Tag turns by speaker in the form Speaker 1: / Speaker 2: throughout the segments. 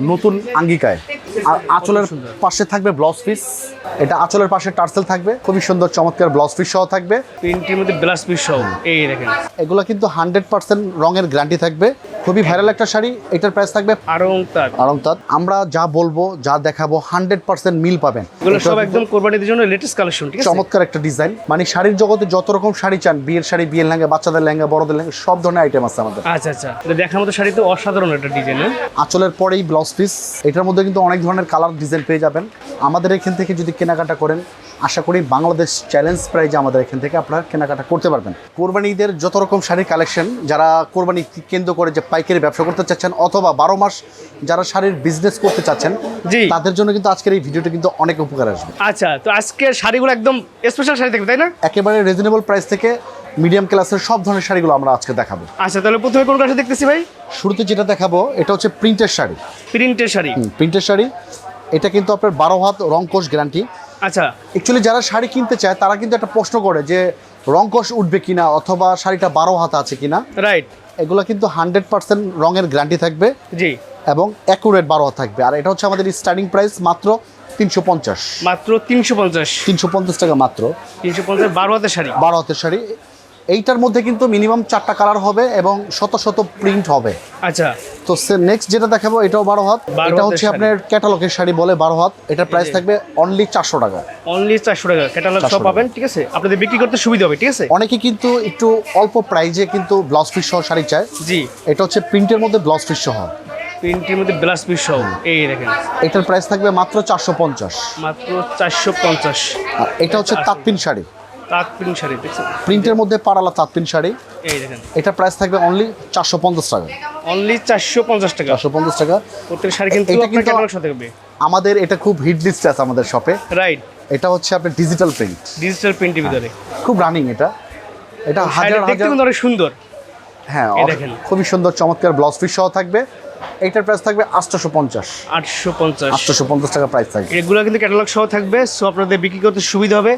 Speaker 1: নতুন আঙ্গিকায়। আর আঁচলের পাশে থাকবে ব্লাউজ পিস এটা আঁচলের পাশে টার্সেল থাকবে। খুবই সুন্দর চমৎকার ব্লাউজ পিস সহ থাকবে।
Speaker 2: প্রিন্টের মধ্যে ব্লাউজ পিস সহ। এই দেখেন।
Speaker 1: এগুলো কিন্তু হান্ড্রেড পার্সেন্ট রঙের গ্যারান্টি থাকবে। খুবই ভাইরাল একটা শাড়ি এটার প্রাইস থাকবে
Speaker 2: আরং তার
Speaker 1: আরংতাদ আমরা যা বলব যা দেখাবো হান্ড্রেড পার্সেন্ট মিল পাবেন।
Speaker 2: সব একদম কোরবানিদের জন্য লেটেস্ট কালেকশন
Speaker 1: চমৎকার একটা ডিজাইন মানে শাড়ির জগতে যত রকম শাড়ি চান বিয়ের শাড়ি বিয়ের লেহেঙ্গা বাচ্চাদের লেহেঙ্গা বড়দের লেহেঙ্গা সব ধরনের আইটেম আছে আমাদের।
Speaker 2: আচ্ছা আচ্ছা। দেখার মতো শাড়ি তো অসাধারণ একটা ডিজাইন
Speaker 1: আঁচলের পরেই ব্লাউজ পিস এটার মধ্যে কিন্তু অনেক ধরনের কালার ডিজাইন পেয়ে যাবেন। আমাদের এখান থেকে যদি কেনাকাটা করেন আশা করি বাংলাদেশ চ্যালেঞ্জ প্রাইজে আমাদের এখান থেকে আপনারা কেনাকাটা করতে পারবেন। কোরবানি ঈদের যত রকম শাড়ির কালেকশন যারা কোরবানি কেন্দ্র করে যে পাইকারি ব্যবসা করতে চাচ্ছেন অথবা বারো মাস যারা শাড়ির বিজনেস করতে চাচ্ছেন
Speaker 2: জি।
Speaker 1: তাদের জন্য কিন্তু আজকের এই ভিডিওটা কিন্তু অনেক উপকার আসবে।
Speaker 2: আচ্ছা তো আজকে শাড়িগুলো একদম স্পেশাল শাড়ি থাকবে তাই না?
Speaker 1: একেবারে রিজনেবল প্রাইস থেকে মিডিয়াম ক্লাসের সব ধরনের শাড়িগুলো আমরা আজকে দেখাবো।
Speaker 2: আচ্ছা তাহলে প্রথমে কোন কাছে দেখতেছি ভাই?
Speaker 1: শুরুতে যেটা দেখাবো এটা হচ্ছে প্রিন্টের শাড়ি।
Speaker 2: প্রিন্টের শাড়ি।
Speaker 1: প্রিন্টের শাড়ি। এটা কিন্তু আপনার বারো হাত রংকোশ গ্যারান্টি
Speaker 2: আচ্ছা।
Speaker 1: অ্যাকচুয়ালি যারা শাড়ি কিনতে চায় তারা কিন্তু একটা প্রশ্ন করে যে রংকশ উঠবে কিনা অথবা শাড়িটা বারো হাত আছে কিনা?
Speaker 2: রাইট
Speaker 1: এগুলো কিন্তু হান্ড্রেড পার্সেন্ট রঙের গ্যারান্টি থাকবে
Speaker 2: জি।
Speaker 1: এবং অ্যাকুরেট বারো হাত থাকবে। আর এটা হচ্ছে আমাদের স্টার্টিং প্রাইস মাত্র তিনশো পঞ্চাশ।
Speaker 2: মাত্র তিনশো পঞ্চাশ।
Speaker 1: তিনশো পঞ্চাশ টাকা মাত্র।
Speaker 2: তিনশো পঞ্চাশ বারো হাতের শাড়ি।
Speaker 1: বারো হাতের শাড়ি। এইটার মধ্যে কিন্তু মিনিমাম চারটা কালার হবে এবং শত শত প্রিন্ট হবে।
Speaker 2: আচ্ছা।
Speaker 1: তো সে নেক্সট যেটা দেখাবো এটাও বারো হাত। এটা হচ্ছে। আপনার ক্যাটালগের শাড়ি বলে বারো হাত। এটার প্রাইস থাকবে অনলি চারশো টাকা।
Speaker 2: অনলি চারশো টাকা। ক্যাটালগ সব পাবেন ঠিক আছে? আপনাদের বিক্রি করতে সুবিধা হবে ঠিক আছে?
Speaker 1: অনেকে কিন্তু একটু অল্প প্রাইজে কিন্তু ব্লাউজ পিস সহ শাড়ি চায়।
Speaker 2: জি।
Speaker 1: এটা হচ্ছে প্রিন্টের মধ্যে ব্লাউজ পিস সহ।
Speaker 2: প্রিন্টের মধ্যে ব্লাস পিস সহ। এই দেখেন।
Speaker 1: এটার প্রাইস থাকবে মাত্র চারশো পঞ্চাশ।
Speaker 2: মাত্র চারশো পঞ্চাশ।
Speaker 1: আর এটা হচ্ছে তাঁতপিন শাড়ি।
Speaker 2: তাঁত প্রিন্ট শাড়ি
Speaker 1: প্রিন্টের মধ্যে পাড়ালা তাঁতপিন শাড়ি।
Speaker 2: এই দেখেন।
Speaker 1: এটার প্রাইস থাকবে অনলি চারশো পঞ্চাশ টাকা।
Speaker 2: অনলি চারশো পঞ্চাশ টাকা।
Speaker 1: চারশো পঞ্চাশ টাকা।
Speaker 2: প্রত্যেক শাড়ি কিন্তু আপনার ক্যাটালগ সাথে হবে।
Speaker 1: আমাদের এটা খুব হিট লিস্ট আছে আমাদের শপে
Speaker 2: রাইট
Speaker 1: এটা হচ্ছে আপনার ডিজিটাল প্রিন্ট
Speaker 2: ডিজিটাল প্রিন্টের ভিতরে।
Speaker 1: খুব রানিং এটা। এটা
Speaker 2: শাড়িটা
Speaker 1: হাজার
Speaker 2: দেখতে কিন্তু অনেক সুন্দর।
Speaker 1: হ্যাঁ খুবই সুন্দর চমৎকার ব্লাউজ পিস সহ থাকবে। এইটার প্রাইস থাকবে আটশোশো পঞ্চাশ।
Speaker 2: আটশো পঞ্চাশ।
Speaker 1: আটশোশো পঞ্চাশ টাকা প্রাইস থাকবে।
Speaker 2: এগুলো কিন্তু ক্যাটালগ সহ থাকবে সো আপনাদের বিক্রি করতে সুবিধা হবে।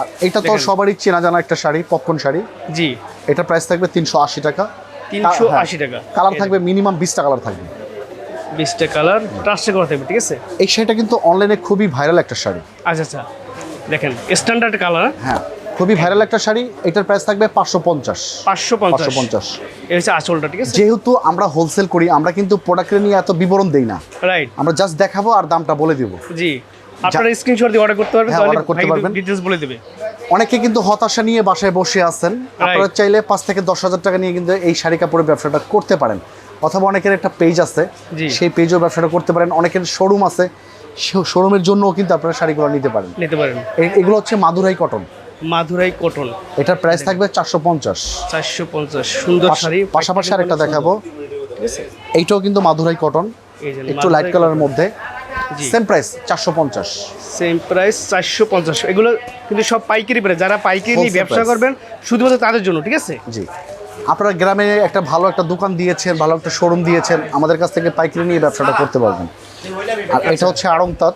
Speaker 1: আর এটা তো সবারই চেনা জানা একটা শাড়ি পপকর্ন শাড়ি।
Speaker 2: জি।
Speaker 1: এটা প্রাইস থাকবে তিনশো আশি টাকা।
Speaker 2: তিনশো
Speaker 1: হ্যাঁ,
Speaker 2: আশি টাকা।
Speaker 1: কালার থাকবে মিনিমাম বিশটা কালার থাকবে।
Speaker 2: বিশটা কালার ট্রাস্টে করা থাকবে ঠিক আছে?
Speaker 1: এই শাড়িটা কিন্তু অনলাইনে খুবই ভাইরাল একটা শাড়ি।
Speaker 2: আচ্ছা আচ্ছা। দেখেন স্ট্যান্ডার্ড কালার
Speaker 1: হ্যাঁ? খুবই ভাইরাল একটা শাড়ি। এটার প্রাইস থাকবে পাঁচশো পঞ্চাশ।
Speaker 2: পাঁচশো
Speaker 1: পাঁচশো
Speaker 2: পঞ্চাশ। এই হচ্ছে আঁচলটা ঠিক আছে?
Speaker 1: যেহেতু আমরা হোলসেল করি আমরা কিন্তু প্রোডাক্টের নিয়ে এত বিবরণ দেই না।
Speaker 2: রাইট
Speaker 1: আমরা জাস্ট দেখাবো আর দামটা বলে দিব।
Speaker 2: জি। আপনারা স্ক্রিনশট দিয়ে অর্ডার করতে পারবেন
Speaker 1: হ্যাঁ,
Speaker 2: তাহলে
Speaker 1: order করতে পারবেন।
Speaker 2: ডিটেলস বলে দেবে।
Speaker 1: অনেকে কিন্তু হতাশা নিয়ে বাসায় বসে আছেন। আপনারা চাইলে পাঁচ থেকে দশ হাজার টাকা নিয়ে কিন্তু এই শাড়ি কাপড়ের ব্যবসাটা করতে পারেন। অথবা অনেকের একটা পেজ আছে। সেই পেজেও ব্যবসাটা করতে পারেন। অনেকের শোরুম আছে। শোরুমের জন্যও কিন্তু আপনারা শাড়িগুলো নিতে পারেন।
Speaker 2: নিতে পারেন।
Speaker 1: এগুলো হচ্ছে মাদুরাই কটন
Speaker 2: মাধুরাই কটন
Speaker 1: এটার প্রাইস থাকবে চারশো পঞ্চাশ।
Speaker 2: চারশো পঞ্চাশ। সুন্দর শাড়ি।
Speaker 1: পাশাপাশি আরেকটা দেখাবো। এইটাও কিন্তু মাদুরাই কটন একটু লাইট কালারের মধ্যে। সেম প্রাইস চারশো পঞ্চাশ।
Speaker 2: সেম প্রাইস চারশো পঞ্চাশ। এগুলো কিন্তু সব পাইকারি প্রাইস যারা পাইকারি ব্যবসা করবেন শুধুমাত্র তাদের জন্য ঠিক আছে?
Speaker 1: জি। আপনারা গ্রামে একটা ভালো একটা দোকান দিয়েছেন ভালো একটা শোরুম দিয়েছেন আমাদের কাছ থেকে পাইকারি নিয়ে ব্যবসাটা করতে পারবেন। আর এটা হচ্ছে আড়ংতাঁত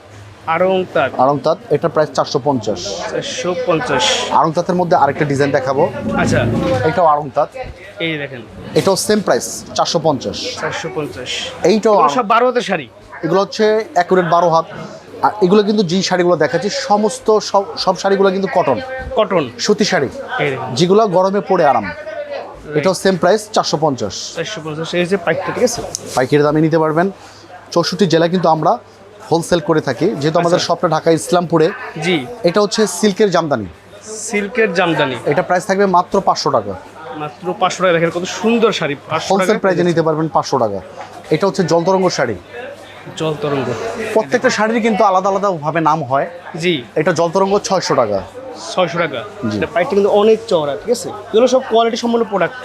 Speaker 2: আরং তার
Speaker 1: আড়ংতাঁত এটার প্রাইস চারশো পঞ্চাশ।
Speaker 2: চারশো পঞ্চাশ।
Speaker 1: আড়ংতাঁতের মধ্যে আরেকটা ডিজাইন দেখাবো।
Speaker 2: আচ্ছা।
Speaker 1: এটাও আড়ংতাঁত
Speaker 2: এই দেখেন।
Speaker 1: এটাও সেম প্রাইস চারশো পঞ্চাশ।
Speaker 2: চারশো পঞ্চাশ।
Speaker 1: এইটাও
Speaker 2: সব বারো হাতের শাড়ি?
Speaker 1: এগুলো হচ্ছে অ্যাকুরেট বারো হাত। আর এগুলো কিন্তু যে শাড়িগুলো দেখাচ্ছি সমস্ত সব সব শাড়িগুলো কিন্তু কটন
Speaker 2: কটন
Speaker 1: সুতি শাড়ি। যেগুলো গরমে পরে আরাম। এটাও সেম প্রাইস চারশো পঞ্চাশ।
Speaker 2: চারশো পঞ্চাশ এই যে পাইকটা ঠিক আছে?
Speaker 1: পাইকারি দামে নিতে পারবেন। চৌষট্টি জেলায় কিন্তু আমরা হোলসেল করে থাকি। যেহেতু আমাদের
Speaker 2: আচ্ছা।
Speaker 1: শপটা ঢাকা ইসলামপুরে।
Speaker 2: জি।
Speaker 1: এটা হচ্ছে সিল্কের জামদানি।
Speaker 2: সিল্কের জামদানি।
Speaker 1: এটা প্রাইস থাকবে মাত্র পাঁচশো টাকা।
Speaker 2: মাত্র পাঁচশো টাকা। দেখেন কত সুন্দর শাড়ি
Speaker 1: হোলসেল প্রাইসে নিতে পারবেন পাঁচশো টাকা। এটা হচ্ছে জলতরঙ্গ শাড়ি।
Speaker 2: জল তরঙ্গ।
Speaker 1: প্রত্যেকটা শাড়ির কিন্তু আলাদা আলাদা ভাবে নাম হয়।
Speaker 2: জি।
Speaker 1: এটা জলতরঙ্গ ছয়শো টাকা।
Speaker 2: ছয়শো টাকা। এটা পাইকটা কিন্তু অনেক চওড়া ঠিক আছে? এগুলো সব কোয়ালিটি সম্পন্ন প্রোডাক্ট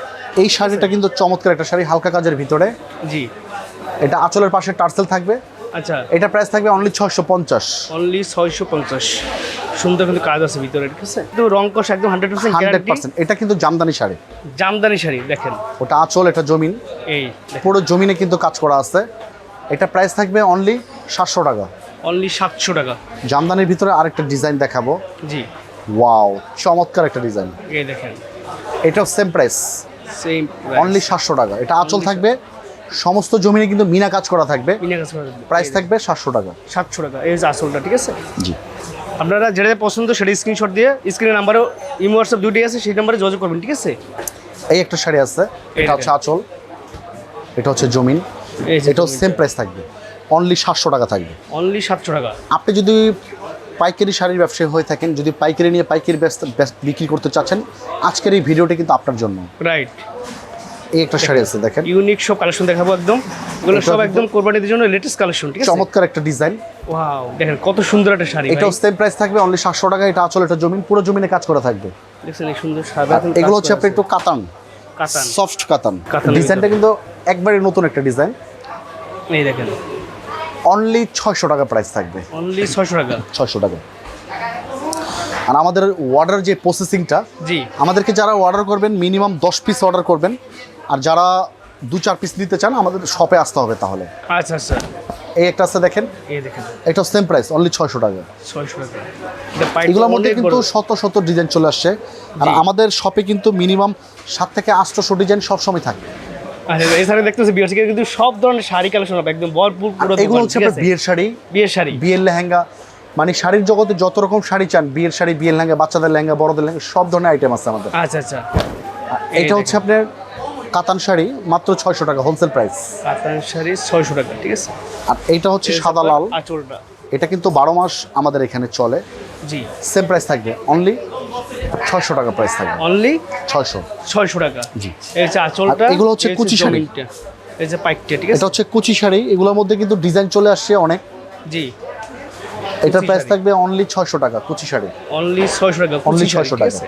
Speaker 1: এই শাড়িটা কিন্তু চমৎকার একটা শাড়ি হালকা কাজের ভিতরে।
Speaker 2: জি।
Speaker 1: এটা আঁচলের পাশে টার্সেল থাকবে।
Speaker 2: আচ্ছা।
Speaker 1: এটা প্রাইস থাকবে অনলি ছয়শো পঞ্চাশ।
Speaker 2: অনলি ছয়শো পঞ্চাশ। সুন্দর কিন্তু কাজ আছে ভিতরে ঠিক আছে? কিন্তু রং কষ একদম হান্ড্রেড পার্সেন্ট
Speaker 1: হান্ড্রেড পার্সেন্ট। এটা কিন্তু জামদানি শাড়ি।
Speaker 2: জামদানি শাড়ি দেখেন।
Speaker 1: ওটা আঁচল এটা জমিন।
Speaker 2: এই
Speaker 1: পুরো জমিনে কিন্তু কাজ করা আছে। এটা প্রাইস থাকবে অনলি সাতশো টাকা।
Speaker 2: অনলি সাতশো টাকা।
Speaker 1: জামদানির ভিতরে আরেকটা ডিজাইন দেখাবো।
Speaker 2: জি।
Speaker 1: ওয়াও চমৎকার একটা ডিজাইন
Speaker 2: এই দেখেন।
Speaker 1: এটাও সেম প্রাইস
Speaker 2: সেম
Speaker 1: অনলি সাতশো টাকা। এটা আঁচল থাকবে। সমস্ত জমিনে কিন্তু মিনা কাজ করা থাকবে।
Speaker 2: মিনা কাজ করে
Speaker 1: প্রাইস থাকবে সাতশো টাকা।
Speaker 2: সাতশো টাকা। এই আসলটা ঠিক আছে?
Speaker 1: জি।
Speaker 2: আপনারা যেটা পছন্দ সেটা স্ক্রিনশট দিয়ে স্ক্রিনের নাম্বারও ইমো হোয়াটসঅ্যাপ দুটি আছে সেই নাম্বারে যোগাযোগ করবেন ঠিক আছে?
Speaker 1: এই একটা শাড়ি আছে। এটা হচ্ছে আঁচল। এটা হচ্ছে জমিন। এটাও সেম প্রাইস থাকবে। অনলি সাতশো টাকা থাকবে।
Speaker 2: অনলি সাতশো টাকা।
Speaker 1: আপনি যদি পাইকারি শাড়ির ব্যবসায়ী হয়ে থাকেন যদি পাইকারি নিয়ে পাইকারি বিক্রি করতে চাচ্ছেন আজকের এই ভিডিওটি কিন্তু আপনার জন্য।
Speaker 2: রাইট
Speaker 1: এই একটা শাড়ি আছে দেখেন।
Speaker 2: ইউনিক সব কালেকশন দেখাবো একদম। এগুলো সব একদম কোরবানিদের জন্য লেটেস্ট কালেকশন ঠিক আছে?
Speaker 1: চমৎকার একটা ডিজাইন
Speaker 2: ওয়াও দেখেন কত সুন্দর একটা শাড়ি
Speaker 1: এটাও সেম প্রাইস থাকবে অনলি সাতশো টাকা। এটা আঁচল এটা জমিন পুরো জমিনে কাজ করা থাকবে।
Speaker 2: দেখছেন এই সুন্দর সাদা
Speaker 1: এগুলো হচ্ছে আপনি একটু কাতান।
Speaker 2: কাতান।
Speaker 1: সফট কাতান। ডিজাইনটা কিন্তু একবারে নতুন একটা ডিজাইন
Speaker 2: এই দেখেন।
Speaker 1: অনলি ছয়শো টাকা প্রাইস থাকবে।
Speaker 2: অনলি ছয়শো টাকা।
Speaker 1: ছয়শো টাকা। আর আমাদের অর্ডার যে প্রসেসিংটা
Speaker 2: জি।
Speaker 1: আমাদেরকে যারা অর্ডার করবেন মিনিমাম দশ পিস অর্ডার করবেন। আর যারা দু চার পিস নিতে চান আমাদের শপে আসতে হবে তাহলে।
Speaker 2: আচ্ছা আচ্ছা।
Speaker 1: এই একটা আছে দেখেন।
Speaker 2: এই দেখেন।
Speaker 1: এটা সেম প্রাইস অনলি ছয়শো টাকা।
Speaker 2: ছয়শো টাকা।
Speaker 1: এগুলোর মধ্যে কিন্তু শত শত ডিজাইন চলে আসছে। আর আমাদের শপে কিন্তু মিনিমাম সাত থেকে আটশোশো ডিজাইন সবসময় থাকে।
Speaker 2: আচ্ছা এছাড়া দেখতেছি বিয়ার থেকে কিন্তু সব ধরনের শাড়ি কালেকশন হবে একদম ভরপুর পুরো
Speaker 1: এগুলো হচ্ছে আপনার বিয়ের শাড়ি।
Speaker 2: বিয়ের শাড়ি।
Speaker 1: বিয়ের লেহেঙ্গা। মানে শাড়ির জগতে যত রকম শাড়ি চান বিয়ের শাড়ি বিয়ের লেহেঙ্গা বাচ্চাদের লেহেঙ্গা বড়দের লেহেঙ্গা সব ধরনের আইটেম আছে আমাদের।
Speaker 2: আচ্ছা আচ্ছা।
Speaker 1: এটা হচ্ছে আপনার কাতান শাড়ি মাত্র ছয়শো টাকা হোলসেল প্রাইস
Speaker 2: কাতান শাড়ি ছয়শো টাকা ঠিক আছে?
Speaker 1: আর এইটা হচ্ছে সাদা লাল।
Speaker 2: আঁচলটা।
Speaker 1: এটা কিন্তু বারো মাস আমাদের এখানে চলে।
Speaker 2: জি।
Speaker 1: সেম প্রাইস থাকবে অনলি ছয়শো টাকা প্রাইস থাকবে
Speaker 2: অনলি
Speaker 1: ছয়শো।
Speaker 2: ছয়শো টাকা।
Speaker 1: জি।
Speaker 2: এই আঁচলটা
Speaker 1: এগুলো হচ্ছে কুচি শাড়ি।
Speaker 2: এই যে পাইকটা ঠিক আছে?
Speaker 1: এটা হচ্ছে কুচি শাড়ি। এগুলোর মধ্যে কিন্তু ডিজাইন চলে আসছে অনেক।
Speaker 2: জি।
Speaker 1: এটার প্রাইস থাকবে অনলি ছয়শো টাকা কুচি শাড়ি।
Speaker 2: অনলি ছয়শো টাকা
Speaker 1: অনলি ছয়শো টাকা।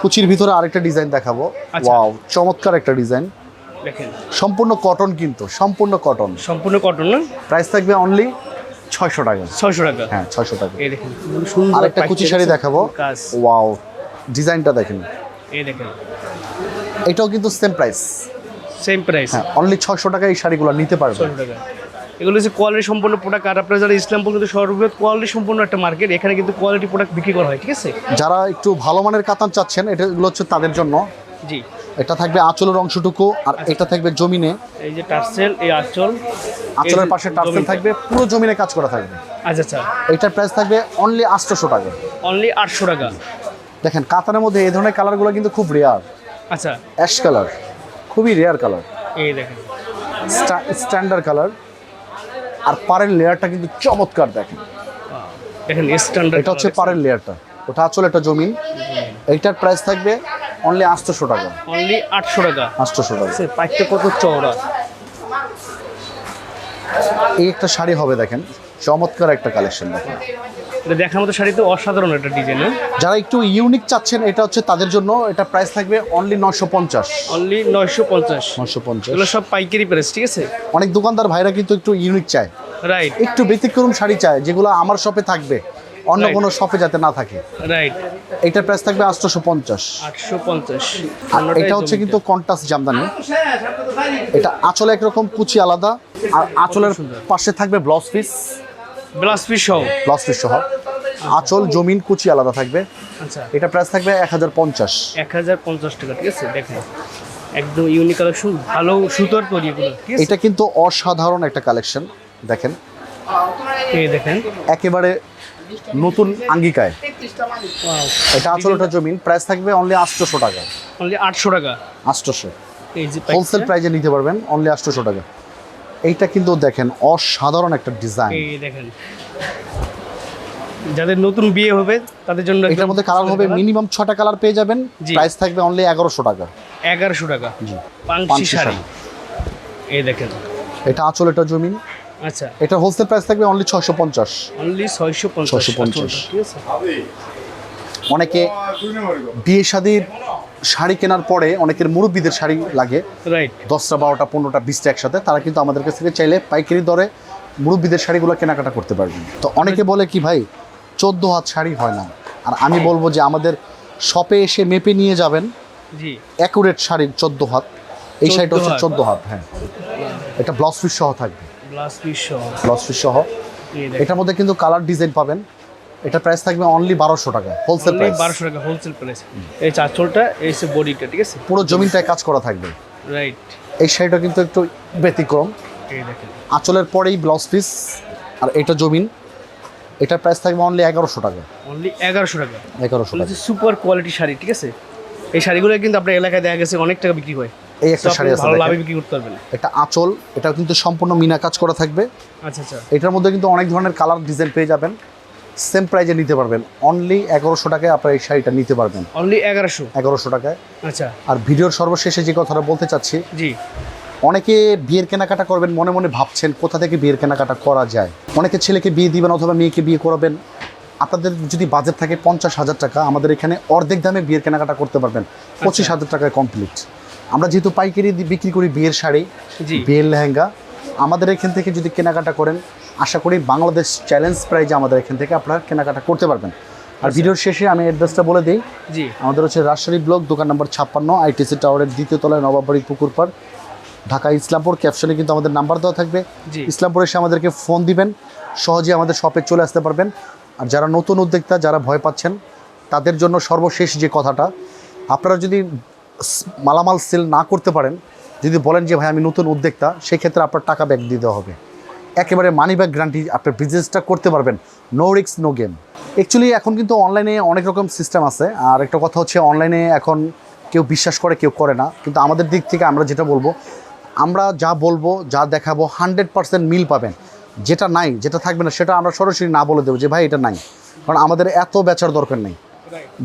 Speaker 1: কুচির ভিতরে আরেকটা ডিজাইন দেখাবো।
Speaker 2: আচ্ছা।
Speaker 1: ওয়াও চমৎকার একটা ডিজাইন
Speaker 2: দেখেন।
Speaker 1: সম্পূর্ণ কটন কিন্তু সম্পূর্ণ কটন
Speaker 2: সম্পূর্ণ কটন না?
Speaker 1: প্রাইস থাকবে অনলি ছয়শো টাকা।
Speaker 2: ছয়শো টাকা?
Speaker 1: হ্যাঁ ছয়শো টাকা।
Speaker 2: এই দেখেন সুন্দর
Speaker 1: আরেকটা কুচি শাড়ি দেখাবো। ওয়াও ডিজাইনটা দেখেন।
Speaker 2: এই দেখেন।
Speaker 1: এটাও কিন্তু সেম প্রাইস
Speaker 2: সেম প্রাইস
Speaker 1: হ্যাঁ অনলি ছয়শো টাকা এই শাড়িগুলো নিতে
Speaker 2: টাকা। এগুলো হচ্ছে কোয়ালিটি সম্পূর্ণ প্রোডাক্ট আর আপনারা যারা ইসলামপুর কিন্তু সর্ববৃহৎ কোয়ালিটি সম্পূর্ণ একটা মার্কেট এখানে কিন্তু কোয়ালিটি প্রোডাক্ট বিক্রি করা হয় ঠিক আছে?
Speaker 1: যারা একটু ভালো মানের কাতান চাচ্ছেন এটা এগুলো হচ্ছে তাদের জন্য।
Speaker 2: জি।
Speaker 1: এটা থাকবে আঁচলের অংশটুকু আর এটা থাকবে জমিনে।
Speaker 2: এই যে টার্সেল এই আঁচল।
Speaker 1: আঁচলের পাশে টার্সেল থাকবে পুরো জমিনে কাজ করা থাকবে।
Speaker 2: আচ্ছা আচ্ছা।
Speaker 1: এটার প্রাইস থাকবে অনলি আটশোশো টাকা।
Speaker 2: অনলি আটশো টাকা।
Speaker 1: দেখেন কাতানের মধ্যে এই ধরনের কালারগুলো কিন্তু খুব রেয়ার
Speaker 2: আচ্ছা।
Speaker 1: অ্যাশ কালার খুবই রেয়ার কালার
Speaker 2: এই দেখেন।
Speaker 1: স্ট্যান্ডার্ড কালার আর পারের লেয়ারটা কিন্তু চমৎকার দেখেন।
Speaker 2: দেখেন স্ট্যান্ডার্ড
Speaker 1: এটা হচ্ছে পারের লেয়ারটা ওটা আঁচল একটা জমিন এইটার প্রাইস থাকবে অনলি আটশোশো টাকা।
Speaker 2: অনলি আটশো টাকা।
Speaker 1: আটশোশো টাকা।
Speaker 2: সে পাইকটা কত চওড়া।
Speaker 1: এই একটা শাড়ি হবে দেখেন চমৎকার একটা কালেকশন দেখেন।
Speaker 2: এটা দেখার মতো শাড়ি তো অসাধারণ একটা ডিজাইন
Speaker 1: যারা একটু ইউনিক চাচ্ছেন এটা হচ্ছে তাদের জন্য এটা প্রাইস থাকবে অনলি নশো পঞ্চাশ।
Speaker 2: অনলি নয়শো পঞ্চাশ।
Speaker 1: নশো পঞ্চাশ।
Speaker 2: এগুলো সব পাইকারি প্রাইস ঠিক আছে?
Speaker 1: অনেক দোকানদার ভাইরা কিন্তু একটু ইউনিক চায়।
Speaker 2: রাইট
Speaker 1: একটু ব্যতিক্রম শাড়ি চায় যেগুলো আমার শপে থাকবে। অন্য. কোনো শপে যাতে না থাকে।
Speaker 2: রাইট
Speaker 1: এটার প্রাইস থাকবে আটশোশো পঞ্চাশ।
Speaker 2: আটশো পঞ্চাশ।
Speaker 1: আর এটা হচ্ছে কিন্তু কন্টাস জামদানি। এটা আঁচলে একরকম কুচি আলাদা। আর আঁচলের পাশে থাকবে ব্লাউজ পিস
Speaker 2: ব্লাউজ পিস সহ।
Speaker 1: ব্লাউজ পিস সহ। আঁচল জমিন কুচি আলাদা থাকবে।
Speaker 2: আচ্ছা।
Speaker 1: এটা প্রাইস থাকবে এক হাজার পঞ্চাশ।
Speaker 2: এক হাজার পঞ্চাশ টাকা ঠিক আছে? দেখেন। একদম ইউনিক কালেকশন ভালো সুতোর তৈরি এগুলো
Speaker 1: এটা কিন্তু অসাধারণ একটা কালেকশন দেখেন।
Speaker 2: এই দেখেন।
Speaker 1: একেবারে নতুন আঙ্গিকায়। এটা আঁচলটা জমিন প্রাইস থাকবে অনলি আটশোশো টাকা।
Speaker 2: অনলি আটশো টাকা?
Speaker 1: আটশোশো। হোলসেল প্রাইজে নিতে পারবেন অনলি আটশোশো টাকা। এইটা কিন্তু দেখেন অসাধারণ একটা ডিজাইন
Speaker 2: দেখেন। যাদের নতুন বিয়ে হবে তাদের জন্য
Speaker 1: এটার মধ্যে কালার হবে মিনিমাম ছটা কালার পেয়ে যাবেন। প্রাইস থাকবে অনলি এগারোশো টাকা।
Speaker 2: এগারোশো টাকা।
Speaker 1: জি।
Speaker 2: শাড়ি। এই দেখেন।
Speaker 1: এটা আঁচল এটা জমিন।
Speaker 2: আচ্ছা।
Speaker 1: এটা হোলসেল প্রাইস থাকবে অনলি ছয়শো পঞ্চাশ।
Speaker 2: অনলি ছয়শো পঞ্চাশ
Speaker 1: 650
Speaker 2: ঠিক আছে।
Speaker 1: অনেকে বিয়ে শাদির শাড়ি কেনার পরে অনেকের মুরব্বীদের শাড়ি লাগে।
Speaker 2: রাইট
Speaker 1: দশটা বারোটা পনেরোটা বিশটা একসাথে তারা কিন্তু আমাদের কাছ থেকে চাইলে পাইকারি দরে মুরব্বীদের শাড়িগুলো কেনাকাটা করতে পারবেন। তো অনেকে বলে কি ভাই চোদ্দ হাত শাড়ি হয় না। আর আমি বলব যে আমাদের শপে এসে মেপে নিয়ে যাবেন।
Speaker 2: জি।
Speaker 1: অ্যাকুরেট শাড়ির চোদ্দ হাত। এই
Speaker 2: 14
Speaker 1: শাড়িটা হচ্ছে চোদ্দ হাত হ্যাঁ। এটা ব্লাউজ পিস সহ থাকবে।
Speaker 2: পিস সহ।
Speaker 1: ব্লাউজ পিস সহ। এটার মধ্যে কিন্তু কালার ডিজাইন পাবেন। এটা প্রাইস থাকবে অনলি বারোশো টাকা হোলসেল প্রাইস
Speaker 2: বারোশো টাকা হোলসেল প্রাইস এই চারচলটা এই বডিটা ঠিক আছে?
Speaker 1: পুরো জমিনটায় কাজ করা থাকবে।
Speaker 2: রাইট
Speaker 1: এই শাড়িটা কিন্তু একটু ব্যতিক্রম। আঁচলের পরেই ব্লাউজ পিস আর এটা জমিন। এটার প্রাইস থাকবে অনলি এগারোশো টাকা।
Speaker 2: অনলি এগারোশো টাকা।
Speaker 1: এগারোশো টাকা।
Speaker 2: সুপার কোয়ালিটি শাড়ি ঠিক আছে? এই শাড়িগুলো কিন্তু আপনার এলাকায় দেখা গেছে অনেক টাকা বিক্রি হয়।
Speaker 1: এই একটা শাড়ি আছে
Speaker 2: ভালো। লাভে বিক্রি করতে পারবেন।
Speaker 1: এটা আঁচল এটা কিন্তু সম্পূর্ণ মিনা কাজ করা থাকবে।
Speaker 2: আচ্ছা আচ্ছা।
Speaker 1: এটার মধ্যে কিন্তু অনেক ধরনের কালার ডিজাইন পেয়ে যাবেন। সেম প্রাইজে নিতে পারবেন। অনলি এগারোশো টাকায় আপনার এই শাড়িটা নিতে পারবেন।
Speaker 2: অনলি এগারোশো?
Speaker 1: এগারোশো টাকায়।
Speaker 2: আচ্ছা।
Speaker 1: আর ভিডিওর সর্বশেষে যে কথাটা বলতে চাচ্ছি
Speaker 2: জি।
Speaker 1: অনেকে বিয়ের কেনাকাটা করবেন মনে মনে ভাবছেন কোথা থেকে বিয়ের কেনাকাটা করা যায়। অনেকে ছেলেকে বিয়ে দিবেন অথবা মেয়েকে বিয়ে করাবেন। আপনাদের যদি বাজেট থাকে পঞ্চাশ হাজার টাকা আমাদের এখানে অর্ধেক দামে বিয়ের কেনাকাটা করতে পারবেন। পঁচিশ হাজার টাকায় কমপ্লিট আমরা যেহেতু পাইকারি বিক্রি করি বিয়ের শাড়ি বিয়ের লেহেঙ্গা আমাদের এখান থেকে যদি কেনাকাটা করেন আশা করি বাংলাদেশ চ্যালেঞ্জ প্রাইজে আমাদের এখান থেকে আপনারা কেনাকাটা করতে পারবেন। আর ভিডিওর শেষে আমি অ্যাড্রেসটা বলে দিই।
Speaker 2: জি।
Speaker 1: আমাদের হচ্ছে রাজশাহী ব্লক দোকান নম্বর ছাপ্পান্ন আইটিসি টাওয়ারের দ্বিতীয় তলায় নবাবাড়ি পুকুর পাড় ঢাকা ইসলামপুর। ক্যাপশনে কিন্তু আমাদের নাম্বার দেওয়া থাকবে। ইসলামপুর এসে আমাদেরকে ফোন দিবেন সহজে আমাদের শপে চলে আসতে পারবেন। আর যারা নতুন উদ্যোক্তা যারা ভয় পাচ্ছেন তাদের জন্য সর্বশেষ যে কথাটা আপনারা যদি মালামাল সেল না করতে পারেন। যদি বলেন যে, ভাই, আমি নতুন উদ্যোক্তা সেই ক্ষেত্রে আপনার টাকা ব্যাক দিতে হবে। একেবারে মানি ব্যাক গ্যারান্টি আপনার বিজনেসটা করতে পারবেন। নো রিক্স নো গেম অ্যাকচুয়ালি এখন কিন্তু অনলাইনে অনেক রকম সিস্টেম আছে। আর একটা কথা হচ্ছে অনলাইনে এখন কেউ বিশ্বাস করে, কেউ করে না। কিন্তু আমাদের দিক থেকে আমরা যেটা বলব, আমরা যা বলব, যা দেখাবো হান্ড্রেড পার্সেন্ট মিল পাবেন। যেটা নাই, যেটা থাকবে না, সেটা আমরা সরাসরি না বলে দেবো যে, ভাই, এটা নাই। কারণ আমাদের এত বেচার দরকার নেই।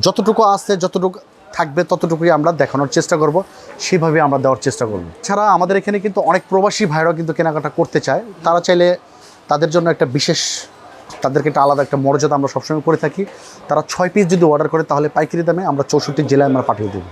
Speaker 1: যতটুকু আছে, যতটুকু থাকবে ততটুকুই আমরা দেখানোর চেষ্টা করব, সেভাবে আমরা দেওয়ার চেষ্টা করব। ছাড়া আমাদের এখানে কিন্তু অনেক প্রবাসী ভাইরাও কিন্তু কেনাকাটা করতে চায়। তারা চাইলে তাদের জন্য একটা বিশেষ, তাদেরকে একটা আলাদা একটা মর্যাদা আমরা সবসময় করে থাকি। তারা ছয় পিস যদি অর্ডার করে, তাহলে পাইকারি দামে আমরা চৌষট্টি জেলায় আমরা পাঠিয়ে দেবো।